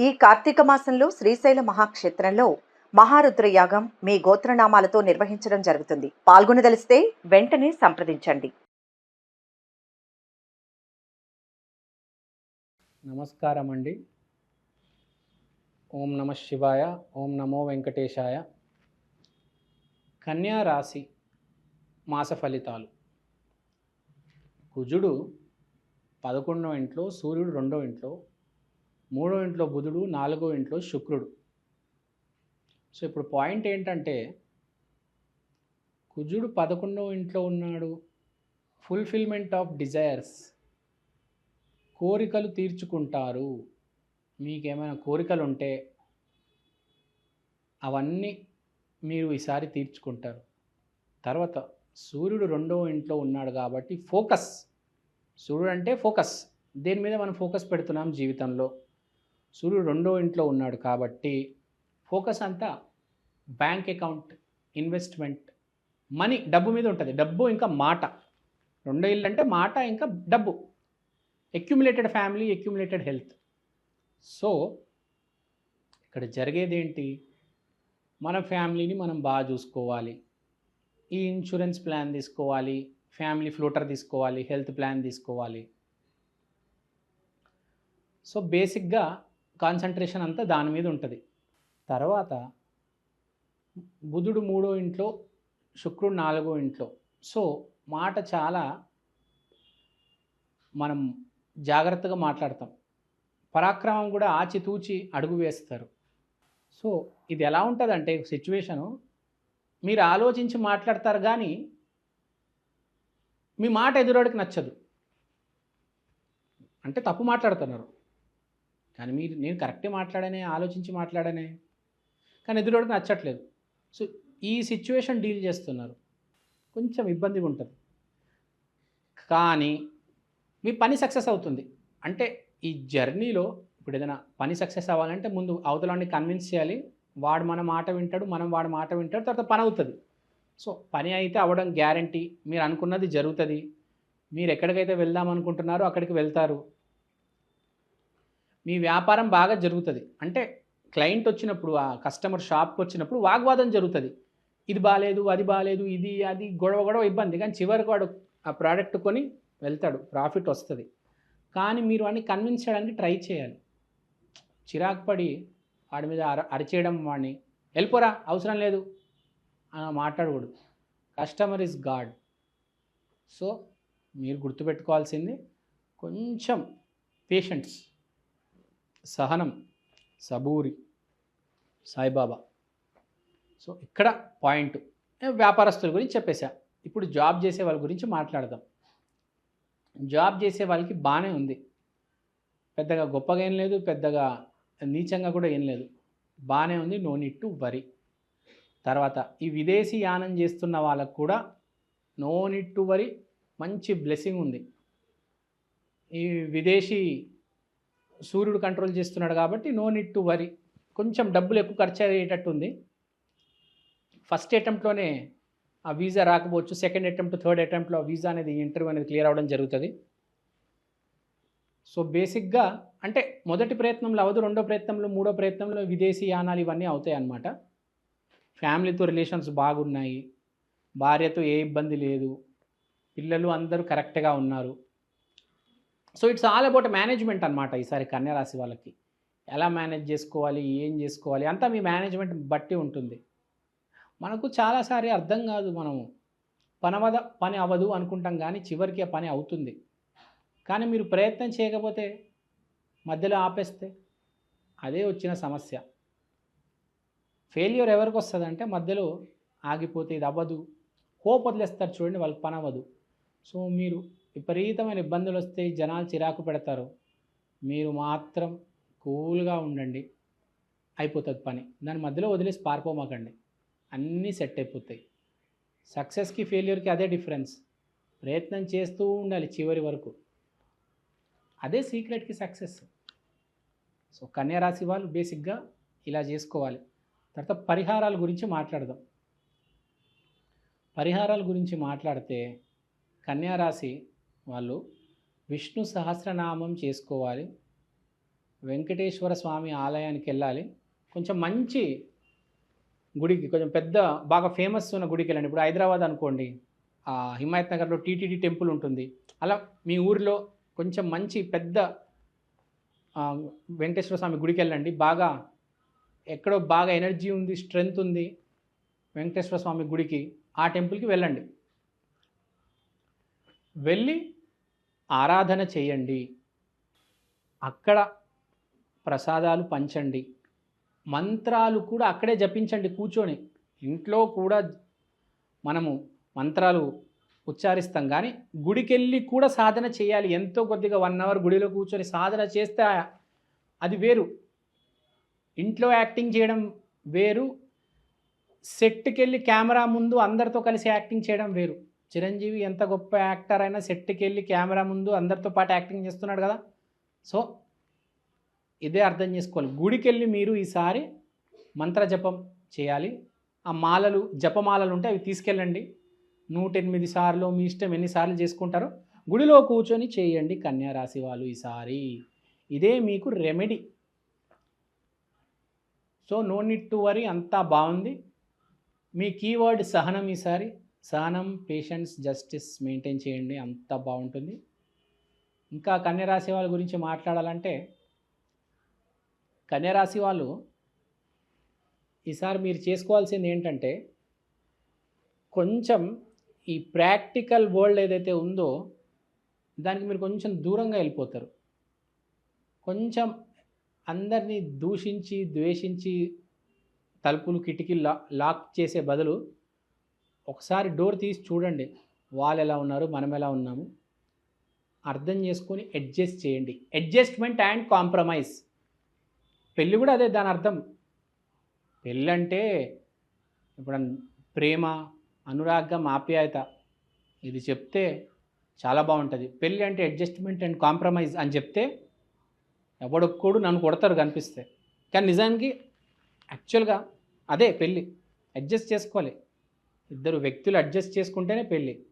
ఈ కార్తీక మాసంలో శ్రీశైల మహాక్షేత్రంలో మహారుద్ర యాగం మీ గోత్రనామాలతో నిర్వహించడం జరుగుతుంది. పాల్గొనదలిస్తే వెంటనే సంప్రదించండి. నమస్కారం అండి. ఓం నమ శివాయ ఓం నమో వెంకటేశాయ. కన్యా రాశి మాస ఫలితాలు. కుజుడు పదకొండో ఇంట్లో సూర్యుడు రెండో ఇంట్లో మూడో ఇంట్లో బుధుడు నాలుగో ఇంట్లో శుక్రుడు. సో ఇప్పుడు పాయింట్ ఏంటంటే కుజుడు పదకొండో ఇంట్లో ఉన్నాడు. Fulfilment of desires. కోరికలు తీర్చుకుంటారు. మీకేమైనా కోరికలు ఉంటే అవన్నీ మీరు ఈసారి తీర్చుకుంటారు. తర్వాత సూర్యుడు రెండో ఇంట్లో ఉన్నాడు కాబట్టి ఫోకస్. సూర్యుడు అంటే ఫోకస్. దేని మీద మనం ఫోకస్ పెడుతున్నాం జీవితంలో? సూర్యుడు రెండో ఇంట్లో ఉన్నాడు కాబట్టి ఫోకస్ అంతా బ్యాంక్ అకౌంట్ ఇన్వెస్ట్మెంట్ మనీ డబ్బు మీద ఉంటుంది. డబ్బు ఇంకా మాట. రెండో ఇల్లు అంటే మాట ఇంకా డబ్బు. Accumulated family accumulated health so ఇక్కడ జరిగేది ఏంటి? మన ఫ్యామిలీని మనం బాగా చూసుకోవాలి. ఈ ఇన్సూరెన్స్ ప్లాన్ తీసుకోవాలి ఫ్యామిలీ ఫ్లోటర్ తీసుకోవాలి హెల్త్ ప్లాన్ తీసుకోవాలి. సో బేసిక్గా కాన్సన్ట్రేషన్ అంతా దాని మీద ఉంటుంది. తర్వాత బుధుడు మూడో ఇంట్లో శుక్రుడు నాలుగో ఇంట్లో. సో మాట చాలా మనం జాగ్రత్తగా మాట్లాడతాం. పరాక్రమం కూడా ఆచితూచి అడుగు వేస్తారు. సో ఇది ఎలా ఉంటుందంటే సిచ్యువేషను మీరు ఆలోచించి మాట్లాడతారు కానీ మీ మాట ఎదురోడికి నచ్చదు. అంటే తప్పు మాట్లాడుతున్నారు. కానీ మీరు నేను కరెక్టే మాట్లాడానే ఆలోచించి మాట్లాడనే. కానీ ఎదురోడికి నచ్చట్లేదు. సో ఈ సిచ్యువేషన్ డీల్ చేస్తున్నారు. కొంచెం ఇబ్బందిగా ఉంటుంది. కానీ మీ పని సక్సెస్ అవుతుంది. అంటే ఈ జర్నీలో ఇప్పుడు ఏదైనా పని సక్సెస్ అవ్వాలంటే ముందు అవతలాన్ని కన్విన్స్ చేయాలి. వాడు మన మాట వింటాడు మనం వాడి మాట వింటాడు తర్వాత పని అవుతుంది. సో పని అయితే అవ్వడం గ్యారంటీ. మీరు అనుకున్నది జరుగుతుంది. మీరు ఎక్కడికైతే వెళ్దాం అనుకుంటున్నారో అక్కడికి వెళ్తారు. మీ వ్యాపారం బాగా జరుగుతుంది. అంటే క్లయింట్ వచ్చినప్పుడు ఆ కస్టమర్ షాప్కి వచ్చినప్పుడు వాగ్వాదం జరుగుతుంది. ఇది బాగాలేదు అది బాగాలేదు ఇది అది గొడవ గొడవ ఇబ్బంది. కానీ చివరికి వాడు ఆ ప్రోడక్ట్ కొని వెళ్తాడు. ప్రాఫిట్ వస్తుంది. కానీ మీరు వాడిని కన్విన్స్ చేయడానికి ట్రై చేయాలి. చిరాకు పడి వాడి మీద అర అరిచేయడం వాడిని వెళ్ళిపోరా అవసరం లేదు అని మాట్లాడకూడదు. కస్టమర్ ఇస్ గాడ్ సో మీరు గుర్తుపెట్టుకోవాల్సింది కొంచెం పేషెంట్స్ సహనం సబూరి సాయిబాబా. సో ఇక్కడ పాయింట్. వ్యాపారస్తుల గురించి చెప్పేశా. ఇప్పుడు జాబ్ చేసే వాళ్ళ గురించి మాట్లాడదాం. జాబ్ చేసే వాళ్ళకి బాగానే ఉంది. పెద్దగా గొప్పగా ఏం లేదు పెద్దగా నీచంగా కూడా ఏం లేదు. బాగానే ఉంది నో నీడ్ టు వరి. తర్వాత ఈ విదేశీ యానం చేస్తున్న వాళ్ళకు కూడా నో నీడ్ టు వరి మంచి బ్లెస్సింగ్ ఉంది. ఈ విదేశీ సూర్యుడు కంట్రోల్ చేస్తున్నాడు కాబట్టి నో నీడ్ టు వరి కొంచెం డబ్బులు ఎక్కువ ఖర్చు అయ్యేటట్టు ఉంది. ఫస్ట్ అటెంప్ట్లోనే ఆ వీసా రాకపోవచ్చు. సెకండ్ అటెంప్ట్ థర్డ్ అటెంప్ట్లో వీజా వీసా అనేది ఇంటర్వ్యూ అనేది క్లియర్ అవ్వడం జరుగుతుంది. సో బేసిక్గా అంటే మొదటి ప్రయత్నంలో అవదు రెండో ప్రయత్నంలో మూడో ప్రయత్నంలో విదేశీ యానాలు ఇవన్నీ అవుతాయి అన్నమాట. ఫ్యామిలీతో రిలేషన్స్ బాగున్నాయి. భార్యతో ఏ ఇబ్బంది లేదు. పిల్లలు అందరూ కరెక్ట్గా ఉన్నారు. So it's all about management అనమాట ఈసారి కన్యరాశి వాళ్ళకి. ఎలా మేనేజ్ చేసుకోవాలి? ఏం చేసుకోవాలి? అంతా మీ మేనేజ్మెంట్ బట్టి ఉంటుంది. మనకు చాలాసారి అర్థం కాదు మనము పనవద పని అవ్వదు అనుకుంటాం కానీ చివరికి ఆ పని అవుతుంది. కానీ మీరు ప్రయత్నం చేయకపోతే మధ్యలో ఆపేస్తే అదే వచ్చిన సమస్య. ఫెయిల్యూర్ ఎవరికి వస్తుంది అంటే మధ్యలో ఆగిపోతే ఇది అవ్వదు. హోప్ వదిలేస్తారు చూడండి వాళ్ళకి పని అవ్వదు. సో మీరు విపరీతమైన ఇబ్బందులు వస్తే జనాలు చిరాకు పెడతారు. మీరు మాత్రం కూల్గా ఉండండి. అయిపోతుంది పని. దాని మధ్యలో వదిలేసి పారిపోమాకండి. అన్నీ సెట్ అయిపోతాయి. సక్సెస్కి ఫెయిల్యూర్కి అదే డిఫరెన్స్. ప్రయత్నం చేస్తూ ఉండాలి చివరి వరకు. అదే సీక్రెట్కి సక్సెస్. సో కన్యా రాశి వాళ్ళు బేసిక్గా ఇలా చేసుకోవాలి. తర్వాత పరిహారాల గురించి మాట్లాడదాం. పరిహారాల గురించి మాట్లాడితే కన్యా రాశి వాళ్ళు విష్ణు సహస్రనామం చేసుకోవాలి. వెంకటేశ్వర స్వామి ఆలయానికి వెళ్ళాలి. కొంచెం మంచి గుడికి కొంచెం పెద్ద బాగా ఫేమస్ ఉన్న గుడికి వెళ్ళండి. ఇప్పుడు హైదరాబాద్ అనుకోండి ఆ హిమాయత్ నగర్లో టీటీడీ టెంపుల్ ఉంటుంది. అలా మీ ఊరిలో కొంచెం మంచి పెద్ద వెంకటేశ్వర స్వామి గుడికి వెళ్ళండి. బాగా ఎక్కడో బాగా ఎనర్జీ ఉంది స్ట్రెంగ్త్ ఉంది వెంకటేశ్వర స్వామి గుడికి ఆ టెంపుల్కి వెళ్ళండి. వెళ్ళి ఆరాధన చేయండి. అక్కడ ప్రసాదాలు పంచండి. మంత్రాలు కూడా అక్కడే జపించండి కూర్చొని. ఇంట్లో కూడా మనము మంత్రాలు ఉచ్చారిస్తాం కానీ గుడికెళ్ళి కూడా సాధన చేయాలి. ఎంతో కొద్దిగా వన్ అవర్ గుడిలో కూర్చొని సాధన చేస్తే అది వేరు. ఇంట్లో యాక్టింగ్ చేయడం వేరు. సెట్కి వెళ్ళి కెమెరా ముందు అందరితో కలిసి యాక్టింగ్ చేయడం వేరు. చిరంజీవి ఎంత గొప్ప యాక్టర్ అయినా సెట్కి వెళ్ళి కెమెరా ముందు అందరితో పాటు యాక్టింగ్ చేస్తున్నాడు కదా. సో ఇదే అర్థం చేసుకోవాలి. గుడికి వెళ్ళి మీరు ఈసారి మంత్ర జపం చేయాలి. ఆ మాలలు జపమాలలు ఉంటే అవి తీసుకెళ్ళండి. నూట ఎనిమిది సార్లు మీ ఇష్టం ఎన్నిసార్లు చేసుకుంటారో గుడిలో కూర్చొని చేయండి కన్యారాశి వాళ్ళు ఈసారి. ఇదే మీకు remedy so no need to worry అంతా బాగుంది. మీ కీవర్డ్ సహనం ఈసారి. సహనం పేషెన్స్ జస్టిస్ మెయింటైన్ చేయండి. అంత బాగుంటుంది. ఇంకా కన్యరాశి వాళ్ళ గురించి మాట్లాడాలంటే కన్యరాశి వాళ్ళు ఈసారి మీరు చేసుకోవాల్సింది ఏంటంటే కొంచెం ఈ ప్రాక్టికల్ వరల్డ్ ఏదైతే ఉందో దానికి మీరు కొంచెం దూరంగా వెళ్ళిపోతారు. కొంచెం అందరినీ దూషించి ద్వేషించి తలుపులు కిటికీలు లా లాక్ చేసే బదులు ఒకసారి డోర్ తీసి చూడండి. వాళ్ళు ఎలా ఉన్నారు? మనం ఎలా ఉన్నాము? అర్థం చేసుకొని అడ్జస్ట్ చేయండి. Adjustment and compromise. పెళ్ళి కూడా అదే దాని అర్థం. పెళ్ళి అంటే ఇప్పుడు ప్రేమ అనురాగం ఆప్యాయత ఇది చెప్తే చాలా బాగుంటుంది. పెళ్ళి అంటే అడ్జస్ట్మెంట్ అండ్ కాంప్రమైజ్ అని చెప్తే ఎవడొక్కడు నన్ను కొడతారు కనిపిస్తే. కానీ నిజానికి యాక్చువల్గా అదే పెళ్ళి. అడ్జస్ట్ చేసుకోవాలి. ఇద్దరు వ్యక్తులు అడ్జస్ట్ చేసుకుంటేనే పెళ్ళి.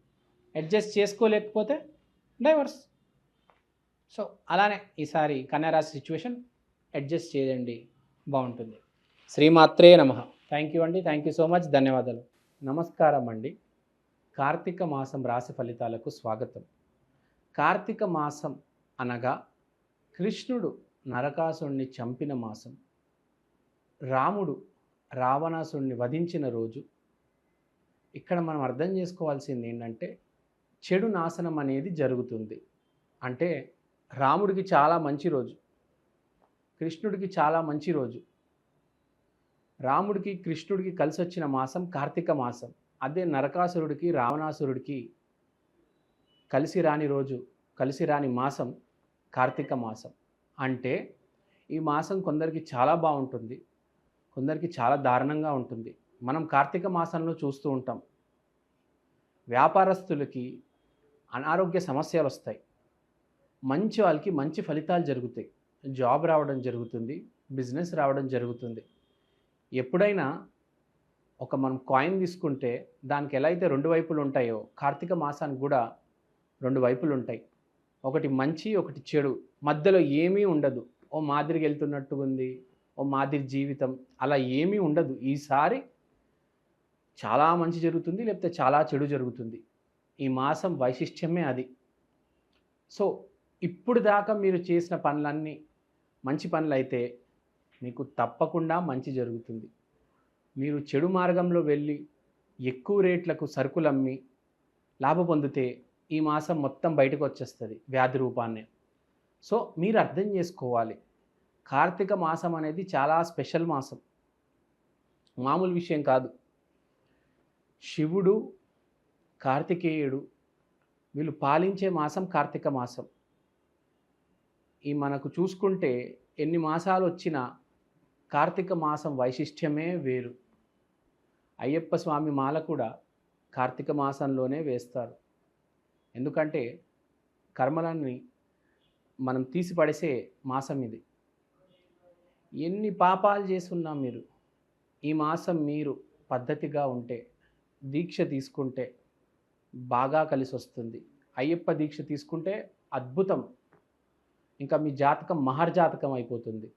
Adjust చేసుకోలేకపోతే divorce. సో అలానే ఈసారి కన్యారాశి సిచ్యువేషన్ అడ్జస్ట్ చేయండి. బాగుంటుంది. శ్రీమాత్రే నమ. థ్యాంక్ యూ అండి. థ్యాంక్ యూ సో మచ్ ధన్యవాదాలు. నమస్కారం అండి. కార్తీక మాసం రాశి ఫలితాలకు స్వాగతం. కార్తీక మాసం అనగా కృష్ణుడు నరకాసుడిని చంపిన మాసం. రాముడు రావణాసుడిని వధించిన రోజు. ఇక్కడ మనం అర్థం చేసుకోవాల్సింది ఏంటంటే చెడు నాశనం అనేది జరుగుతుంది. అంటే రాముడికి చాలా మంచి రోజు కృష్ణుడికి చాలా మంచి రోజు. రాముడికి కృష్ణుడికి కలిసి వచ్చిన మాసం కార్తీక మాసం. అదే నరకాసురుడికి రావణాసురుడికి కలిసి రాని రోజు కలిసి రాని మాసం కార్తీక మాసం. అంటే ఈ మాసం కొందరికి చాలా బాగుంటుంది కొందరికి చాలా దారుణంగా ఉంటుంది. మనం కార్తీక మాసంలో చూస్తూ ఉంటాం. వ్యాపారస్తులకి అనారోగ్య సమస్యలు వస్తాయి. మంచి వాళ్ళకి మంచి ఫలితాలు జరుగుతాయి. జాబ్ రావడం జరుగుతుంది బిజినెస్ రావడం జరుగుతుంది. ఎప్పుడైనా ఒక మనం కాయిన్ తీసుకుంటే దానికి ఎలా అయితే రెండు వైపులు ఉంటాయో కార్తీక మాసానికి కూడా రెండు వైపులు ఉంటాయి. ఒకటి మంచి ఒకటి చెడు. మధ్యలో ఏమీ ఉండదు. ఓ మాదిరికి వెళ్తున్నట్టు ఉంది ఓ మాదిరి జీవితం. అలా ఏమీ ఉండదు. ఈసారి చాలా మంచి జరుగుతుంది లేకపోతే చాలా చెడు జరుగుతుంది. ఈ మాసం వైశిష్ట్యమే అది. సో ఇప్పుడు దాకా మీరు చేసిన పనులన్నీ మంచి పనులు అయితే మీకు తప్పకుండా మంచి జరుగుతుంది. మీరు చెడు మార్గంలో వెళ్ళి ఎక్కువ రేట్లకు సరుకులు అమ్మి లాభ పొందితే ఈ మాసం మొత్తం బయటకు వచ్చేస్తుంది వ్యాధి రూపాన్నే. సో మీరు అర్థం చేసుకోవాలి. కార్తీక మాసం అనేది చాలా స్పెషల్ మాసం. మామూలు విషయం కాదు. శివుడు కార్తికేయుడు వీళ్ళు పాలించే మాసం కార్తీక మాసం. ఈ మనకు చూసుకుంటే ఎన్ని మాసాలు వచ్చినా కార్తీక మాసం వైశిష్ట్యమే వేరు. అయ్యప్ప స్వామి మాల కూడా కార్తీక మాసంలోనే వేస్తారు. ఎందుకంటే కర్మలన్నీ మనం తీసిపడేసే మాసం ఇది. ఎన్ని పాపాలు చేస్తున్నాం మీరు ఈ మాసం మీరు పద్ధతిగా ఉంటే దీక్ష తీసుకుంటే బాగా కలిసి వస్తుంది అయ్యప్ప దీక్ష తీసుకుంటే అద్భుతం. ఇంకా మీ జాతకం మహర్జాతకం అయిపోతుంది.